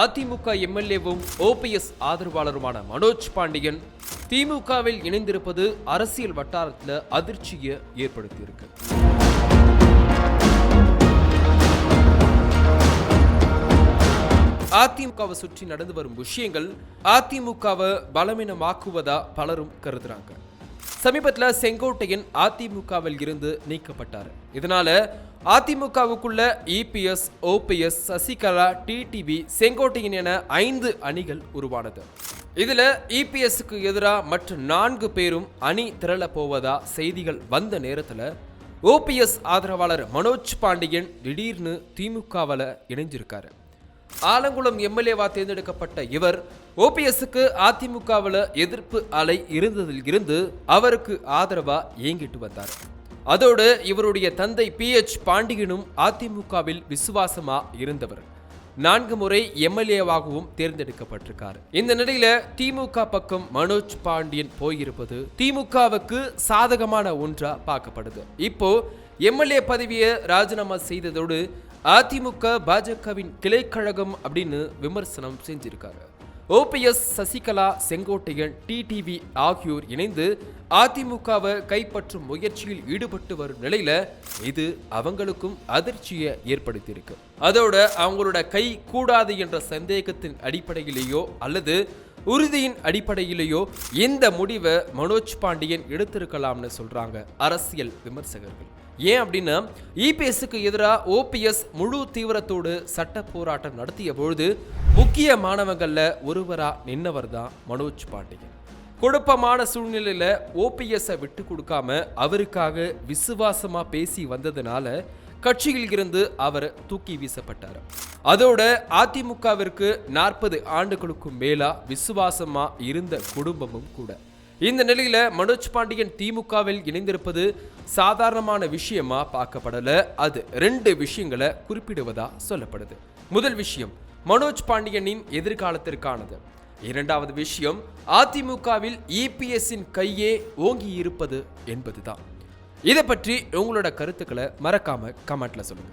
அதிமுக எம்எல்ஏவும் ஓபிஎஸ் ஆதரவாளருமான மனோஜ் பாண்டியன் திமுகவில் இணைந்திருப்பது அரசியல் வட்டாரத்தில் அதிர்ச்சியை ஏற்படுத்தியிருக்கு. அதிமுகவை சுற்றி நடந்து வரும் விஷயங்கள் அதிமுகவை பலவீனமாக்குவதா பலரும் கருதுறாங்க. சமீபத்தில் செங்கோட்டையன் அதிமுகவில் இருந்து நீக்கப்பட்டார். இதனால அதிமுகவுக்குள்ள EPS OPS Sasikala TTV Sengottaiyan என ஐந்து அணிகள் உருவானது. இதுல இபிஎஸ்க்கு எதிராக மற்ற நான்கு பேரும் அணி திரள போவதா செய்திகள் வந்த நேரத்தில் ஓபிஎஸ் ஆதரவாளர் மனோஜ் பாண்டியன் திடீர்னு திமுகவில் இணைஞ்சிருக்காரு. ஆலங்குளம் எம்எல்ஏவா தேர்ந்தெடுக்கப்பட்ட இவர் ஓபிஎஸ்க்கு அதிமுகவில் எதிர்ப்பு அலை இருந்ததில் இருந்து அவருக்கு ஆதரவா இயங்கிட்டு வந்தார். அதோடு இவருடைய தந்தை பி எச் பாண்டியனும் அதிமுகவில் விசுவாசமா இருந்தவர். நான்கு முறை எம்எல்ஏவாகவும் தேர்ந்தெடுக்கப்பட்டிருக்கார். இந்த நிலையில திமுக பக்கம் மனோஜ் பாண்டியன் போயிருப்பது திமுகவுக்கு சாதகமான ஒன்றா பார்க்கப்படுது. இப்போ எம்எல்ஏ பதவியை ராஜினாமா செய்ததோடு அதிமுக பாஜகவின் கிளைக்கழகம் அப்படின்னு விமர்சனம் செஞ்சிருக்காரு. ஓபிஎஸ் சசிகலா செங்கோட்டையன் டிடிவி ஆகியோர் இணைந்து அதிமுகவை கைப்பற்றும் முயற்சியில் ஈடுபட்டு வரும் நிலையில இது அவங்களுக்கும் அதிர்ச்சியை ஏற்படுத்தியிருக்கு. அதோட அவங்களோட கை கூடாது என்ற சந்தேகத்தின் அடிப்படையிலேயோ அல்லது உறுதியின் அடிப்படையிலேயோ இந்த முடிவை மனோஜ் பாண்டியன் எடுத்திருக்கலாம்னு சொல்றாங்க அரசியல் விமர்சகர்கள். ஏன் அப்படின்னா இபிஎஸ்க்கு எதிராக ஓபிஎஸ் முழு தீவிரத்தோடு சட்ட போராட்டம் நடத்திய பொழுது முக்கிய மாணவர்களில் ஒருவராக நின்னவர் தான் மனோஜ் பாண்டியன். குழப்பமான சூழ்நிலையில் ஓபிஎஸ்ஸை விட்டு கொடுக்காம அவருக்காக விசுவாசமாக பேசி வந்ததுனால கட்சியில் இருந்து அவர் தூக்கி வீசப்பட்டார். அதோட அதிமுகவிற்கு நாற்பது ஆண்டுகளுக்கும் மேலா விசுவாசமா இருந்த குடும்பமும் கூட. இந்த நிலையில மனோஜ் பாண்டியன் திமுகவில் இணைந்திருப்பது சாதாரணமான விஷயமா பார்க்கப்படல. அது ரெண்டு விஷயங்களை குறிப்பிடுவதா சொல்லப்படுது. முதல் விஷயம் மனோஜ் பாண்டியனின் எதிர்காலத்திற்கானது. இரண்டாவது விஷயம் அதிமுகவில் இபிஎஸ்ஸின் கையே ஓங்கி இருப்பது என்பதுதான். இதை பற்றி உங்களோட கருத்துக்களை மறக்காம கமெண்ட்ல சொல்லுங்க.